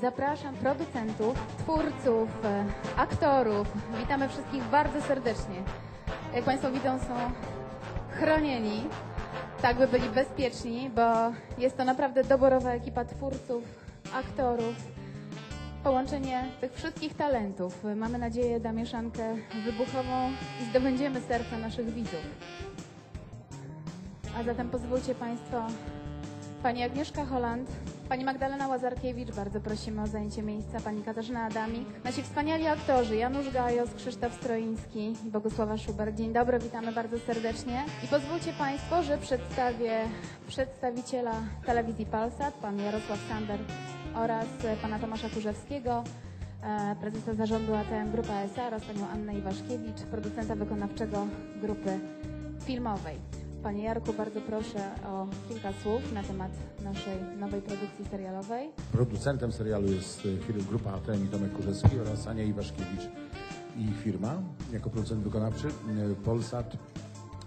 Zapraszam producentów, twórców, e, aktorów. Witamy wszystkich bardzo serdecznie. Jak Państwo widzą, są chronieni, tak by byli bezpieczni, bo jest to naprawdę doborowa ekipa twórców, aktorów. Połączenie tych wszystkich talentów. Mamy nadzieję, da mieszankę wybuchową i zdobędziemy serca naszych widzów. A zatem pozwólcie Państwo, Pani Agnieszka Holland, Pani Magdalena Łazarkiewicz, bardzo prosimy o zajęcie miejsca, Pani Katarzyna Adamik, nasi wspaniali aktorzy Janusz Gajos, Krzysztof Stroiński i Bogusława Szubert. Dzień dobry, witamy bardzo serdecznie. I pozwólcie Państwo, że przedstawię przedstawiciela telewizji Palsat, Pan Jarosław Sander oraz Pana Tomasza Kurzewskiego, e, prezesa zarządu ATM Grupa S.A. oraz Panią Annę Iwaszkiewicz, producenta wykonawczego grupy filmowej. Panie Jarku, bardzo proszę o kilka słów na temat naszej nowej produkcji serialowej. Producentem serialu jest firma Grupa ATM i Tomek Kurzewski oraz Ania Iwaszkiewicz i firma. Jako producent wykonawczy e, Polsat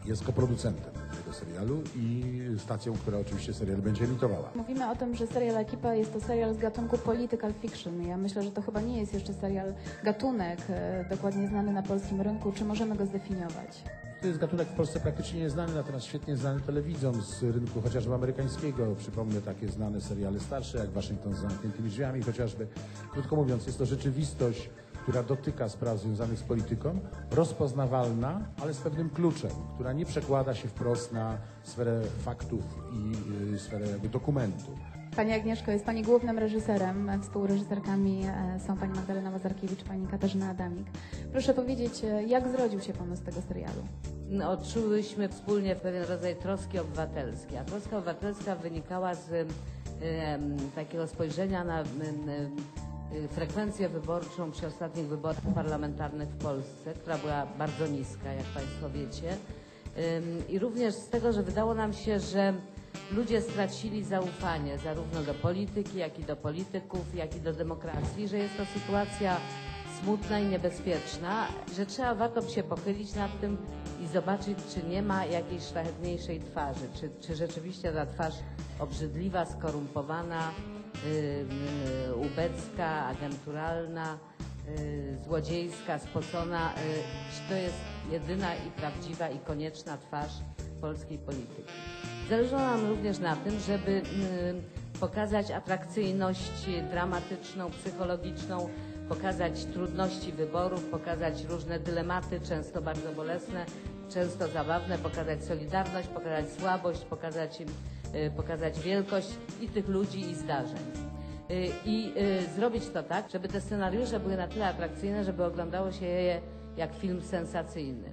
jest koproducentem tego serialu i stacją, która oczywiście serial będzie emitowała. Mówimy o tym, że serial Ekipa jest to serial z gatunku political fiction. Ja myślę, że to chyba nie jest jeszcze serial gatunek e, dokładnie znany na polskim rynku. Czy możemy go zdefiniować? To jest gatunek w Polsce praktycznie nieznany, natomiast świetnie znany telewidzom z rynku chociażby amerykańskiego. Przypomnę takie znane seriale starsze, jak Waszyngton z zamkniętymi drzwiami chociażby. Krótko mówiąc, jest to rzeczywistość, która dotyka spraw związanych z polityką, rozpoznawalna, ale z pewnym kluczem, która nie przekłada się wprost na sferę faktów i y, sferę dokumentu. Pani Agnieszko, jest Pani głównym reżyserem. Współreżyserkami e, są Pani Magdalena Łazarkiewicz, Pani Katarzyna Adamik. Proszę powiedzieć, e, jak zrodził się pomysł tego serialu? No, Odczułyśmy wspólnie pewien rodzaj troski obywatelskiej, a troska obywatelska wynikała z takiego spojrzenia na em, frekwencję wyborczą przy ostatnich wyborach parlamentarnych w Polsce, która była bardzo niska, jak Państwo wiecie. I również z tego, że wydało nam się, że ludzie stracili zaufanie zarówno do polityki, jak i do polityków, jak i do demokracji, że jest to sytuacja smutna i niebezpieczna, że trzeba warto się pochylić nad tym i zobaczyć, czy nie ma jakiejś szlachetniejszej twarzy, czy, czy rzeczywiście ta twarz obrzydliwa, skorumpowana, yy, ubecka, agenturalna, yy, złodziejska, spocona, yy, czy to jest jedyna i prawdziwa i konieczna twarz polskiej polityki. Zależało nam również na tym, żeby mm, pokazać atrakcyjność dramatyczną, psychologiczną, pokazać trudności wyborów, pokazać różne dylematy, często bardzo bolesne, często zabawne, pokazać solidarność, pokazać słabość, pokazać, y, pokazać wielkość i tych ludzi i zdarzeń. Y, I y, zrobić to tak, żeby te scenariusze były na tyle atrakcyjne, żeby oglądało się je jak film sensacyjny.